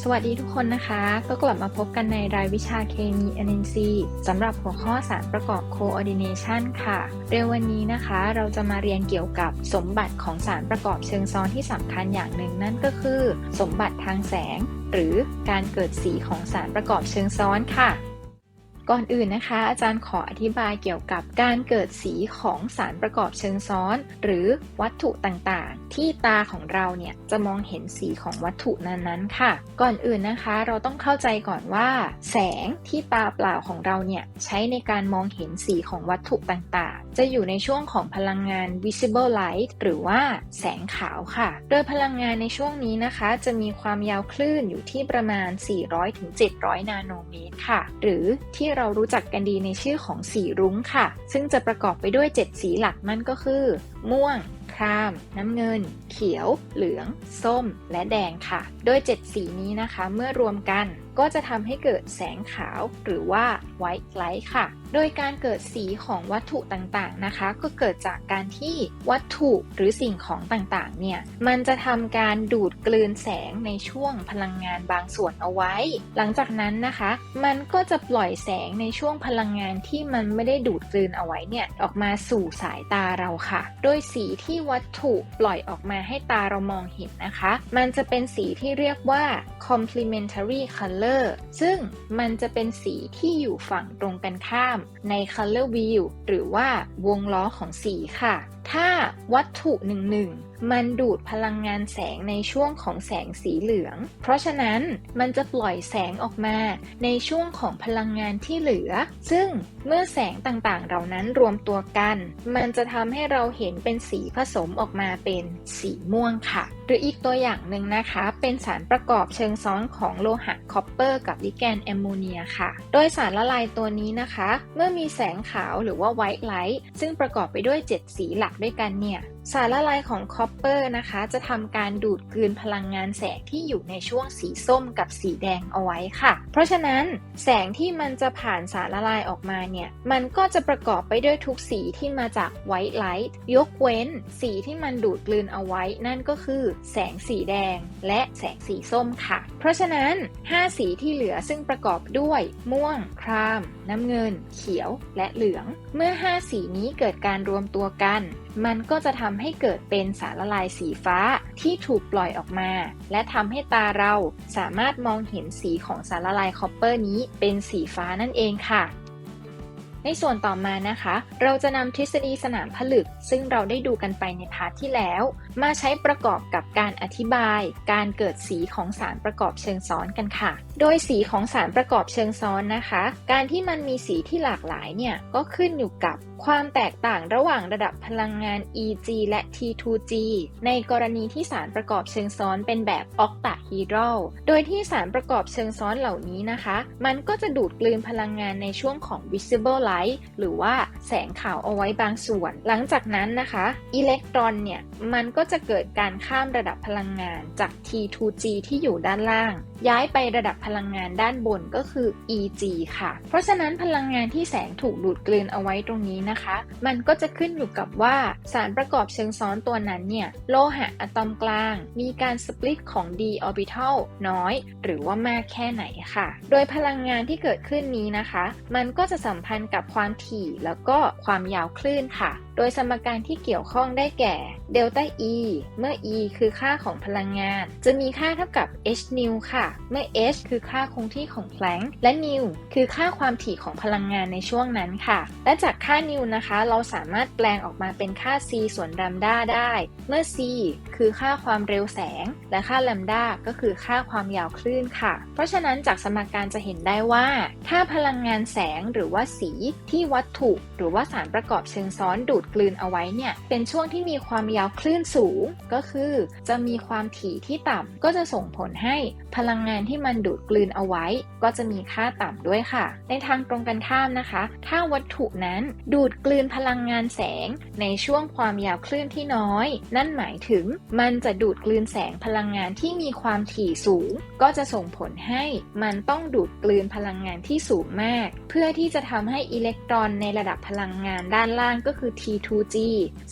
สวัสดีทุกคนนะคะ ก็กลับมาพบกันในรายวิชาเคมี NNC สำหรับหัวข้อสารประกอบ Coordination ค่ะเร็ววันนี้นะคะ เราจะมาเรียนเกี่ยวกับสมบัติของสารประกอบเชิงซ้อนที่สำคัญอย่างหนึ่งนั่นก็คือ สมบัติทางแสง หรือการเกิดสีของสารประกอบเชิงซ้อนค่ะ ก่อนอื่นนะคะ อาจารย์ขออธิบายเกี่ยวกับการเกิดสีของสารประกอบเชิงซ้อน หรือวัตถุต่างๆ ที่ตาของเราเนี่ยจะมองเห็นสีของวัตถุนั้นๆ ค่ะ ก่อนอื่นนะคะเราต้องเข้าใจก่อนว่า แสงที่ตาเปล่าของเราเนี่ยใช้ในการมองเห็นสีของวัตถุต่างๆ จะอยู่ในช่วงของพลังงาน visible light หรือว่าแสงขาวค่ะ โดยพลังงานในช่วงนี้นะคะ จะมีความยาวคลื่นอยู่ที่ประมาณ 400-700 นาโนเมตรค่ะ หรือที่เรารู้จักกันดีในชื่อของสีรุ้งค่ะ ซึ่งจะประกอบไปด้วย 7 สีหลักนั่นก็คือ ม่วง คราม น้ำเงินเขียว เหลือง ส้ม และแดงค่ะ โดย 7 สีนี้นะคะ เมื่อรวมกันก็จะทำให้เกิดแสงขาวหรือว่า white light ค่ะ โดยการเกิดสีของวัตถุต่างๆนะคะ ก็เกิดจากการที่วัตถุหรือสิ่งของต่างๆ เนี่ย มันจะทำการดูดกลืนแสงในช่วงพลังงานบางส่วนเอาไว้ หลังจากนั้นนะคะ มันก็จะปล่อยแสงในช่วงพลังงานที่มันไม่ได้ดูดกลืนเอาไว้เนี่ยออกมาสู่สายตาเราค่ะ โดยสีที่วัตถุปล่อยออกมาให้ตาเรามองเห็นนะคะ มันจะเป็นสีที่เรียกว่า complementary color ซึ่งมันจะเป็นสีที่อยู่ฝั่งตรงกันข้ามใน color wheel หรือว่าวงล้อของสีค่ะ ถ้าวัตถุหนึ่งหนึ่ง มันดูดพลังงานแสงในช่วงของแสงสีเหลือง เพราะฉะนั้นมันจะปล่อยแสงออกมาในช่วงของพลังงานที่เหลือ ซึ่งเมื่อแสงต่างๆ เหล่านั้นรวมตัวกัน มันจะทำให้เราเห็นเป็นสีผสมออกมาเป็นสีม่วงค่ะหรืออีกตัวอย่างหนึ่งนะคะ เป็นสารประกอบเชิงซ้อนของโลหะคอปเปอร์กับลิแกนแอมโมเนียค่ะ โดยสารละลายตัวนี้นะคะ เมื่อมีแสงขาวหรือว่าไวท์ไลท์ซึ่งประกอบไปด้วย 7 สีหลักด้วยกันเนี่ยสารละลายของคอปเปอร์นะคะ จะทำการดูดกลืนพลังงานแสงที่อยู่ในช่วงสีส้มกับสีแดงเอาไว้ค่ะ เพราะฉะนั้นแสงที่มันจะผ่านสารละลายออกมาเนี่ย มันก็จะประกอบไปด้วยทุกสีที่มาจากไวท์ไลท์ยกเว้น สีที่มันดูดกลืนเอาไว้ นั่นก็คือแสงสีแดง และแสงสีส้มค่ะ เพราะฉะนั้น 5 สีที่เหลือซึ่งประกอบด้วย ม่วง คราม น้ำเงิน เขียว และเหลือง เมื่อ 5 สีนี้เกิดการรวมตัวกัน มันก็จะทำให้เกิดเป็นสารละลายสีฟ้าที่ถูกปล่อยออกมา และทำให้ตาเราสามารถมองเห็นสีของสารละลายคอปเปอร์นี้เป็นสีฟ้านั่นเองค่ะในส่วนต่อมานะคะ เราจะนำทฤษฎีสนามผลึก ซึ่งเราได้ดูกันไปในพาร์ทที่แล้วมาใช้ประกอบกับการอธิบายการเกิดสีของสารประกอบเชิงซ้อนกันค่ะ โดยสีของสารประกอบเชิงซ้อนนะคะ การที่มันมีสีที่หลากหลายเนี่ยก็ขึ้นอยู่กับความแตกต่างระหว่างระดับพลังงาน Eg และ T2G ในกรณีที่สารประกอบเชิงซ้อนเป็นแบบออกตาฮีดรโดยที่สารประกอบเชิงซ้อนเหล่านี้นะคะ มันก็จะดูดกลืนพลังงานในช่วงของ visible light หรือว่าแสงขาวเอาไว้บางส่วน หลังจากนั้นนะคะ อิเล็กตรอนเนี่ยมันก็็จะเกิดการข้ามระดับพลังงานจาก T2G ที่อยู่ด้านล่าง ย้ายไประดับพลังงานด้านบนก็คือ Eg ค่ะ เพราะฉะนั้นพลังงานที่แสงถูกดูดกลืนเอาไว้ตรงนี้นะคะ มันก็จะขึ้นอยู่กับว่าสารประกอบเชิงซ้อนตัวนั้นเนี่ยโลหะอะตอมกลาง มีการสปลิตของ d orbital น้อย หรือว่ามากแค่ไหนค่ะ โดยพลังงานที่เกิดขึ้นนี้นะคะ มันก็จะสัมพันธ์กับความถี่แล้วก็ความยาวคลื่นค่ะ โดยสมการที่เกี่ยวข้องได้แก่เดลต้า E เมื่อ E คือค่าของพลังงาน จะมีค่าเท่ากับ h nu ค่ะเมื่อ h คือค่าคงที่ของแพลงก์และ nu คือค่าความถี่ของพลังงานในช่วงนั้นค่ะ และจากค่า nu นะคะ เราสามารถแปลงออกมาเป็นค่า c ส่วนลัมดาได้ เมื่อ c คือค่าความเร็วแสง และค่าลัมดาก็คือค่าความยาวคลื่นค่ะ เพราะฉะนั้นจากสมการจะเห็นได้ว่า ถ้าพลังงานแสงหรือว่าสีที่วัตถุ หรือว่าสารประกอบเชิงซ้อนดูดกลืนเอาไว้เนี่ยเป็นช่วงที่มีความยาวคลื่นสูง ก็คือ จะมีความถี่ที่ต่ำก็จะส่งผลให้พลังงานที่มันดูดกลืนเอาไว้ ก็จะมีค่าต่ำด้วยค่ะ ในทางตรงกันข้ามนะคะ ถ้าวัตถุนั้นดูดกลืนพลังงานแสง ในช่วงความยาวคลื่นที่น้อย นั่นหมายถึงมันจะดูดกลืนแสงพลังงานที่มีความถี่สูง ก็จะส่งผลให้มันต้องดูดกลืนพลังงานที่สูงมาก เพื่อที่จะทำให้อิเล็กตรอนในระดับพลังงานด้านล่างก็คือ T2G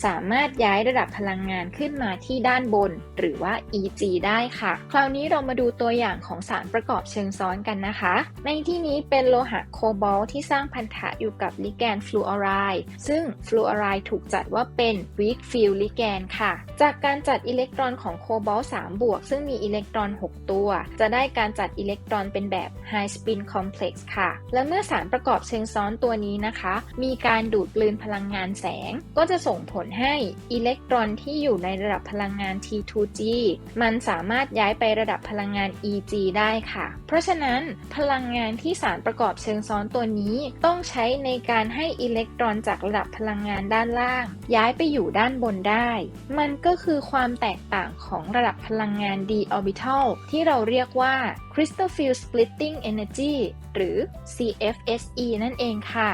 สามารถย้ายระดับพลังงานขึ้นขึ้นมาที่ด้านบน หรือว่า Eg ได้ค่ะ คราวนี้เรามาดูตัวอย่างของสารประกอบเชิงซ้อนกันนะคะ ในที่นี้เป็นโลหะโคบอลที่สร้างพันธะอยู่กับลิแกนฟลูออไรด์ซึ่งฟลูออไรด์ถูกจัดว่าเป็น weak field ลิแกนค่ะ จากการจัดอิเล็กตรอนของโคบอล3บวกซึ่งมีอิเล็กตรอน 6 ตัว จะได้การจัดอิเล็กตรอนเป็นแบบ high spin complex ค่ะ และเมื่อสารประกอบเชิงซ้อนตัวนี้นะคะ มีการดูดกลืนพลังงานแสง ก็จะส่งผลให้อิเล็กตรอนที่อยู่ในระดับพลังงาน T2G มันสามารถย้ายไประดับพลังงาน e EG ได้ค่ะ เพราะฉะนั้นพลังงานที่สารประกอบเชิงซ้อนตัวนี้ ต้องใช้ในการให้อิเล็กตรอนจากระดับพลังงานด้านล่าง ย้ายไปอยู่ด้านบนได้ มันก็คือความแตกต่างของระดับพลังงาน d orbital ที่เราเรียกว่า crystal field splitting energy หรือ CFSE นั่นเองค่ะ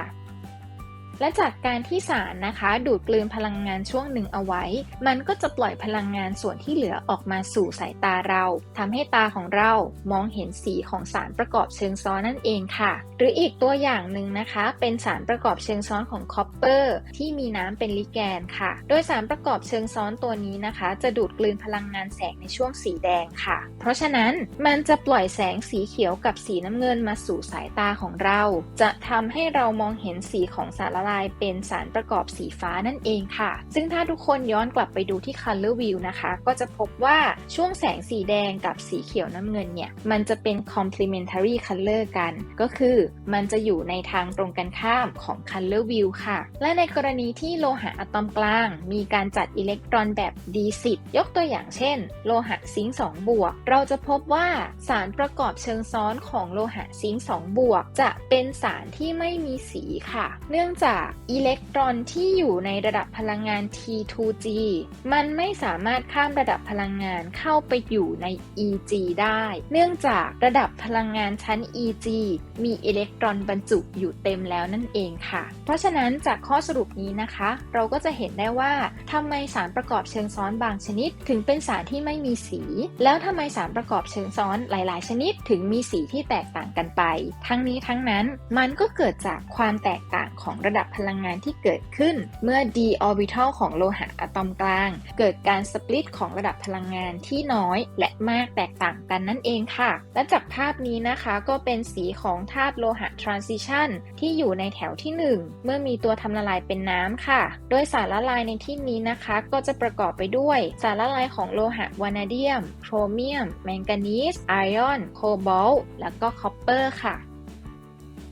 และจากการที่สารนะคะ ดูดกลืนพลังงานช่วงหนึ่งเอาไว้ มันก็จะปล่อยพลังงานส่วนที่เหลือออกมาสู่สายตาเราทำให้ตาของเรามองเห็นสีของสารประกอบเชิงซ้อนนั่นเองค่ะ หรืออีกตัวอย่างหนึ่งนะคะ เป็นสารประกอบเชิงซ้อนของคอปเปอร์ที่มีน้ำเป็นลิแกนค่ะ โดยสารประกอบเชิงซ้อนตัวนี้นะคะ จะดูดกลืนพลังงานแสงในช่วงสีแดงค่ะ เพราะฉะนั้นมันจะปล่อยแสงสีเขียวกับสีน้ำเงินมาสู่สายตาของเรา จะทำให้เรามองเห็นสีของสารละลายเป็นสารประกอบสีฟ้านั่นเองค่ะ ซึ่งถ้าทุกคนย้อนกลับไปดูที่ Color View นะคะ ก็จะพบว่าช่วงแสงสีแดงกับสีเขียวน้ำเงินเนี่ย มันจะเป็น complementary color กัน ก็คือมันจะอยู่ในทางตรงกันข้ามของ Color View ค่ะ และในกรณีที่โลหะอะตอมกลาง มีการจัดอิเล็กตรอนแบบ d10 ยกตัวอย่างเช่น โลหะซิงค์2บวก เราจะพบว่าสารประกอบเชิงซ้อนของโลหะซิงค์2บวก จะเป็นสารที่ไม่มีสีค่ะ เนื่องจากอิเล็กตรอนที่อยู่ในระดับพลังงาน T2G มันไม่สามารถข้ามระดับพลังงานเข้าไปอยู่ใน EG ได้ เนื่องจากระดับพลังงานชั้น EG มีอิเล็กตรอนบรรจุอยู่เต็มแล้วนั่นเองค่ะ เพราะฉะนั้นจากข้อสรุปนี้นะคะ เราก็จะเห็นได้ว่าทำไมสารประกอบเชิงซ้อนบางชนิด ถึงเป็นสารที่ไม่มีสี แล้วทำไมสารประกอบเชิงซ้อนหลาย ๆ ชนิดถึงมีสีที่แตกต่างกันไป ทั้งนี้ทั้งนั้นมันก็เกิดจากความแตกต่างของระดับพลังงานที่เกิดขึ้น เมื่อ d orbital ของโลหะอะตอมกลาง เกิดการสปลิตของระดับพลังงานที่น้อย และมากแตกต่างกันนั่นเองค่ะ และจากภาพนี้นะคะก็เป็นสีของธาตุโลหะ transition ที่อยู่ในแถวที่ 1 เมื่อมีตัวทำละลายเป็นน้ำค่ะ โดยสารละลายในที่นี้นะคะก็จะประกอบไปด้วยสารละลายของโลหะวานาเดียม โครเมียม แมงกานีสไอออน โคบอลต์และก็คอปเปอร์ค่ะ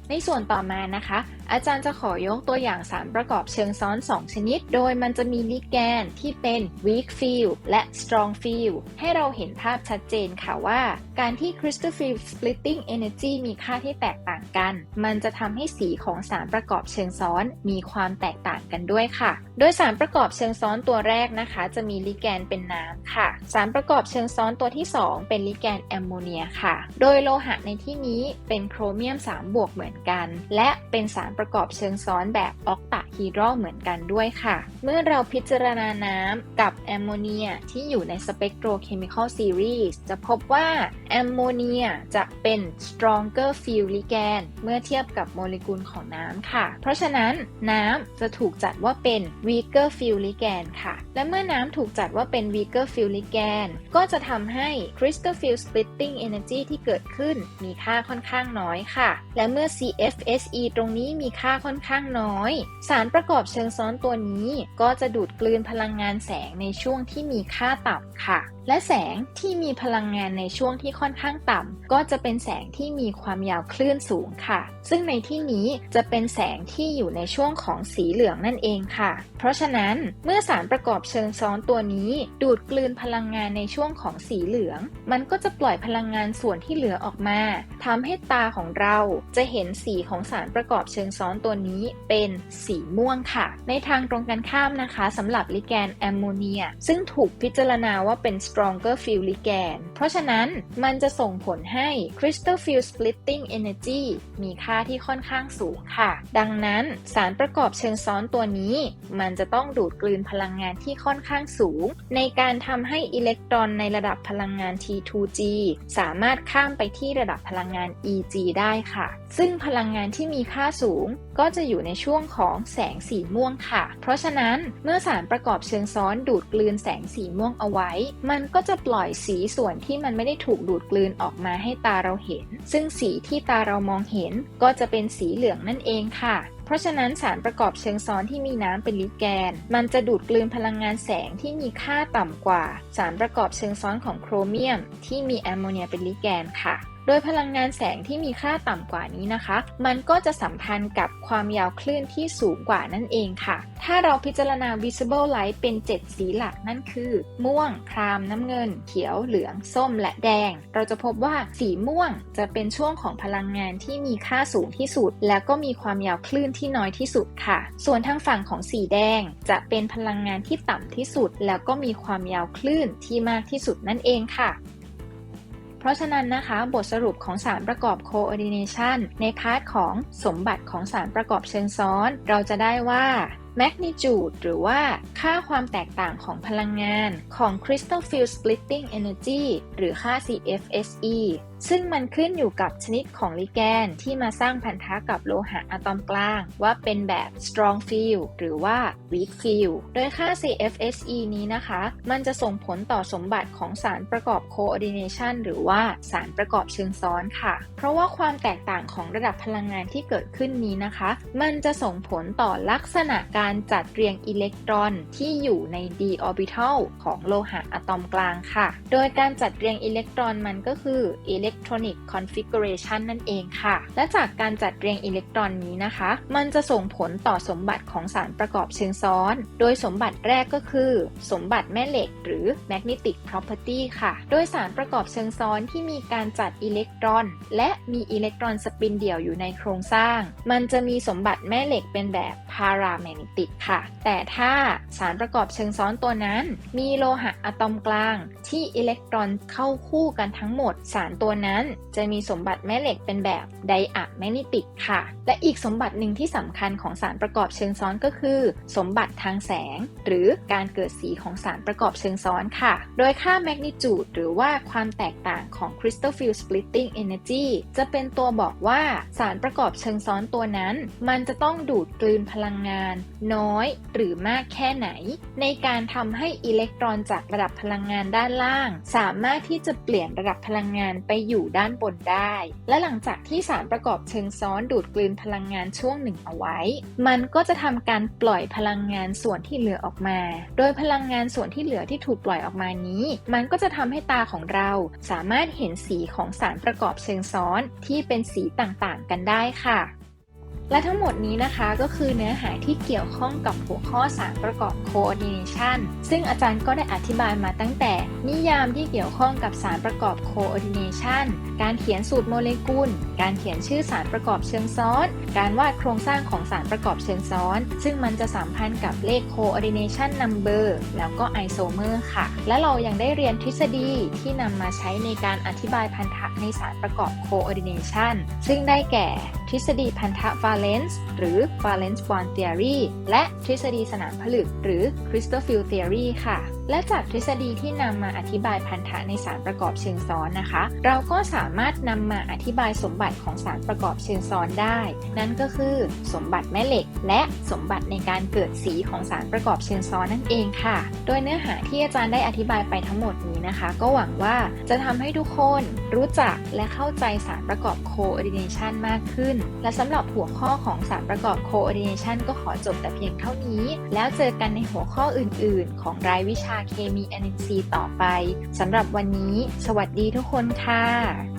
ในส่วนต่อมานะคะ อาจารย์จะขอยกตัวอย่างสารประกอบเชิงซ้อน 2 ชนิด โดยมันจะมีลิแกนที่เป็น weak field และ strong field ให้เราเห็นภาพชัดเจนค่ะว่า การที่ crystal field splitting energy มีค่าที่แตกต่าง กัน มันจะทำให้สีของสารประกอบเชิงซ้อนมีความแตกต่างกันด้วยค่ะ โดยสารประกอบเชิงซ้อนตัวแรกนะคะ จะมีลิแกนเป็นน้ำค่ะ สารประกอบเชิงซ้อนตัวที่ 2 เป็นลิแกนแอมโมเนียค่ะ โดยโลหะในที่นี้เป็นโครเมียม 3 บวกเหมือนกัน และเป็นสารประกอบเชิงซ้อนแบบออกตะฮีดรอลเหมือนกันด้วยค่ะ เมื่อเราพิจารณาน้ำกับแอมโมเนียที่อยู่ในสเปกโทรเคมีคอลซีรีส์จะพบว่าแอมโมเนียจะเป็น stronger field ligand เมื่อเทียบกับโมเลกุลของน้ำค่ะ เพราะฉะนั้นน้ำจะถูกจัดว่าเป็น weaker field ligand ค่ะ และเมื่อน้ำถูกจัดว่าเป็น weaker field ligand ก็จะทำให้ crystal field splitting energy ที่เกิดขึ้นมีค่าค่อนข้างน้อยค่ะ และเมื่อ CFSE ตรงนี้มีค่าค่อนข้างน้อย สารประกอบเชิงซ้อนตัวนี้ก็จะดูดกลืนพลังงานแสงในช่วงที่มีค่าต่ำค่ะ และแสงที่มีพลังงานในช่วงที่ค่อนข้างต่ำ ก็จะเป็นแสงที่มีความยาวคลื่นสูงค่ะ ซึ่งในที่นี้จะเป็นแสงที่อยู่ในช่วงของสีเหลืองนั่นเองค่ะ เพราะฉะนั้นเมื่อสารประกอบเชิงซ้อนตัวนี้ ดูดกลืนพลังงานในช่วงของสีเหลือง มันก็จะปล่อยพลังงานส่วนที่เหลือออกมาทำให้ตาของเราจะเห็นสีของสารประกอบเชิงซ้อนตัวนี้เป็นสีม่วงค่ะ ในทางตรงกันข้ามนะคะสำหรับลิแกนแอมโมเนีย ซึ่งถูกพิจารณาว่าเป็น stronger field ligand เพราะฉะนั้นมันจะส่งผลให้ crystal field splitting energy มีค่าที่ค่อนข้างสูงค่ะ ดังนั้นสารประกอบเชิงซ้อนตัวนี้ มันจะต้องดูดกลืนพลังงานที่ค่อนข้างสูง ในการทำให้อิเล็กตรอนในระดับพลังงาน T2G สามารถข้ามไปที่ระดับพลังงาน EG ได้ค่ะ ซึ่งพลังงานที่มีค่าสูงก็จะอยู่ในช่วงของแสงสีม่วงค่ะ เพราะฉะนั้นเมื่อสารประกอบเชิงซ้อนดูดกลืนแสงสีม่วงเอาไว้ มันก็จะปล่อยสีส่วนที่มันไม่ได้ถูกดูดกลืนออกมาให้ตาเราเห็น ซึ่งสีที่ตาเรามองเห็นก็จะเป็นสีเหลืองนั่นเองค่ะเพราะฉะนั้นสารประกอบเชิงซ้อนที่มีน้ำเป็นลิแกน มันจะดูดกลืนพลังงานแสงที่มีค่าต่ำกว่า สารประกอบเชิงซ้อนของโครเมียม ที่มีแอมโมเนียเป็นลิแกนค่ะ โดยพลังงานแสงที่มีค่าต่ำกว่านี้นะคะ มันก็จะสัมพันธ์กับความยาวคลื่นที่สูงกว่านั่นเองค่ะ ถ้าเราพิจารณา visible light เป็น 7 สีหลักนั่นคือ ม่วง คราม น้ำเงิน เขียว เหลือง ส้ม และแดง เราจะพบว่าสีม่วงจะเป็นช่วงของพลังงานที่มีค่าสูงที่สุด แล้วก็มีความยาวคลื่นที่น้อยที่สุดค่ะ ส่วนทางฝั่งของสีแดงจะเป็นพลังงานที่ต่ำที่สุด แล้วก็มีความยาวคลื่นที่มากที่สุดนั่นเองค่ะ ราะฉะนั้นนะคะบทสรุปของสารประกอบ coordination ในพาร์ทของสมบัติของสารประกอบเชิงซ้อน เราจะได้ว่า magnitude หรือว่าค่าความแตกต่างของพลังงานของ crystal field splitting energy หรือค่า CFSE ซึ่งมันขึ้นอยู่กับชนิดของลิแกนที่มาสร้างพันธะกับโลหะอะตอมกลาง ว่าเป็นแบบ strong field หรือว่า weak field โดยค่า CFSE นี้นะคะ มันจะส่งผลต่อสมบัติของสารประกอบ coordination หรือว่าสารประกอบเชิงซ้อนค่ะ เพราะว่าความแตกต่างของระดับพลังงานที่เกิดขึ้นนี้นะคะ มันจะส่งผลต่อลักษณะการจัดเรียงอิเล็กตรอนที่อยู่ใน d orbital ของโลหะอะตอมกลางค่ะ โดยการจัดเรียงอิเล็กตรอนมันก็คือ electronic configuration นั่นเองค่ะ และจากการจัดเรียงอิเล็กตรอนนี้นะคะ มันจะส่งผลต่อสมบัติของสารประกอบเชิงซ้อน โดยสมบัติแรกก็คือ สมบัติแม่เหล็กหรือ magnetic property ค่ะ โดยสารประกอบเชิงซ้อนที่มีการจัดอิเล็กตรอน และมีอิเล็กตรอนสปินเดี่ยวอยู่ในโครงสร้าง มันจะมีสมบัติแม่เหล็กเป็นแบบ paramagnetic ค่ะ แต่ถ้าสารประกอบเชิงซ้อนตัวนั้น มีโลหะอะตอมกลาง ที่อิเล็กตรอนเข้าคู่กันทั้งหมด สารตัวนั้นจะมีสมบัติแม่เหล็กเป็นแบบไดอะแมกนิติกค่ะ และอีกสมบัติหนึ่งที่สำคัญของสารประกอบเชิงซ้อนก็คือ สมบัติทางแสง หรือการเกิดสีของสารประกอบเชิงซ้อนค่ะ โดยค่าแมกนิจูดหรือว่าความแตกต่างของ crystal field splitting energy จะเป็นตัวบอกว่าสารประกอบเชิงซ้อนตัวนั้น มันจะต้องดูดกลืนพลังงาน น้อยหรือมากแค่ไหน ในการทำให้อิเล็กตรอนจากระดับพลังงานด้านล่าง สามารถที่จะเปลี่ยนระดับพลังงานไปอยู่ด้านบนได้ และหลังจากที่สารประกอบเชิงซ้อนดูดกลืนพลังงานช่วงหนึ่งเอาไว้ มันก็จะทำการปล่อยพลังงานส่วนที่เหลือออกมา โดยพลังงานส่วนที่เหลือที่ถูกปล่อยออกมานี้ มันก็จะทำให้ตาของเราสามารถเห็นสีของสารประกอบเชิงซ้อนที่เป็นสีต่างๆ กันได้ค่ะ และทั้งหมดนี้นะคะก็คือเนื้อหาที่เกี่ยวข้องกับหัวข้อสารประกอบ coordination ซึ่งอาจารย์ก็ได้อธิบายมาตั้งแต่ นิยามที่เกี่ยวข้องกับสารประกอบ coordination การเขียนสูตรโมเลกุล การเขียนชื่อสารประกอบเชิงซ้อน การวาดโครงสร้างของสารประกอบเชิงซ้อน ซึ่งมันจะสัมพันธ์กับเลข coordination number แล้วก็ isomer ค่ะ และเรายังได้เรียนทฤษฎีที่นำมาใช้ในการอธิบายพันธะในสารประกอบ coordination ซึ่งได้แก่ทฤษฎีพันธะ valence หรือ valence bond theory และทฤษฎีสนามผลึกหรือ crystal field theory ค่ะ และจากทฤษฎีที่นำมาอธิบายพันธะในสารประกอบเชิงซ้อนนะคะ เราก็สามารถนำมาอธิบายสมบัติของสารประกอบเชิงซ้อนได้ นั่นก็คือสมบัติแม่เหล็ก และสมบัติในการเกิดสีของสารประกอบเชิงซ้อนนั่นเองค่ะ โดยเนื้อหาที่อาจารย์ได้อธิบายไปทั้งหมดนี้นะคะ ก็หวังว่าจะทำให้ทุกคนรู้จักและเข้าใจสารประกอบ coordination มากขึ้น และสำหรับหัวข้อของสารประกอบ coordination ก็ขอจบแต่เพียงเท่านี้ แล้วเจอกันในหัวข้ออื่น ๆ ของรายวิชาเคมี NNC ต่อไปสำหรับวันนี้ สวัสดีทุกคนค่ะ